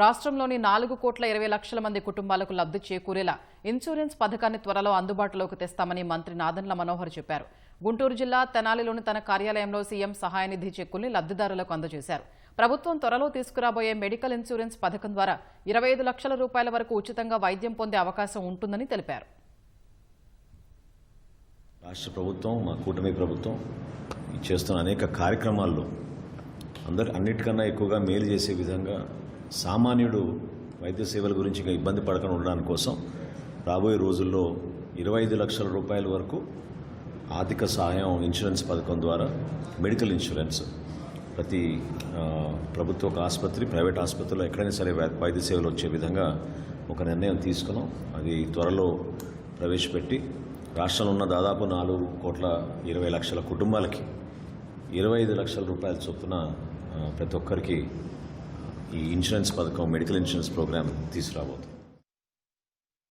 రాష్ట్రంలోని నాలుగు కోట్ల ఇరవై లక్షల మంది కుటుంబాలకు లబ్ధి చేకూరేలా ఇన్సూరెన్స్ పథకాన్ని త్వరలో అందుబాటులోకి తెస్తామని మంత్రి నాదన్ల మనోహర్ చెప్పారు. గుంటూరు జిల్లా తెనాలిలోని తన కార్యాలయంలో సీఎం సహాయ నిధి చెక్కుల్ని లబ్ధిదారులకు అందజేశారు. ప్రభుత్వం త్వరలో తీసుకురాబోయే మెడికల్ ఇన్సూరెన్స్ పథకం ద్వారా ఇరవై ఐదు లక్షల రూపాయల వరకు ఉచితంగా వైద్యం పొందే అవకాశం ఉంటుందని తెలిపారు. రాష్ట్ర ప్రభుత్వం మా కూటమి ప్రభుత్వం చేస్తున్న అనేక కార్యక్రమాల్లో అందరు అన్నిటికన్నా ఎక్కువగా మేలు చేసే విధంగా సామాన్యుడు వైద్య సేవల గురించి ఇంకా ఇబ్బంది పడకుండా ఉండడానికి కోసం రాబోయే రోజుల్లో ఇరవై ఐదు లక్షల రూపాయల వరకు ఆర్థిక సహాయం ఇన్సూరెన్స్ పథకం ద్వారా మెడికల్ ఇన్సూరెన్స్ ప్రతి ప్రభుత్వ ఆసుపత్రి ప్రైవేట్ ఆసుపత్రిలో ఎక్కడైనా సరే వైద్య సేవలు వచ్చే విధంగా ఒక నిర్ణయం తీసుకున్నాం. అది త్వరలో ప్రవేశపెట్టి రాష్ట్రంలో ఉన్న దాదాపు నాలుగు కోట్ల ఇరవై లక్షల కుటుంబాలకి ఇరవై ఐదు లక్షల రూపాయల చొప్పున ప్రతి ఒక్కరికి ఈ ఇన్సూరెన్స్ పథకం మెడికల్ ఇన్సూరెన్స్ ప్రోగ్రామ్ తీసుకురాబోతుంది.